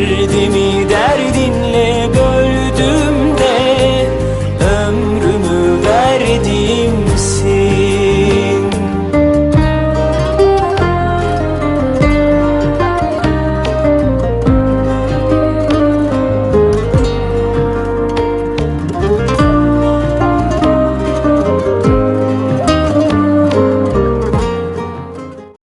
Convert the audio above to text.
Derdimi derdinle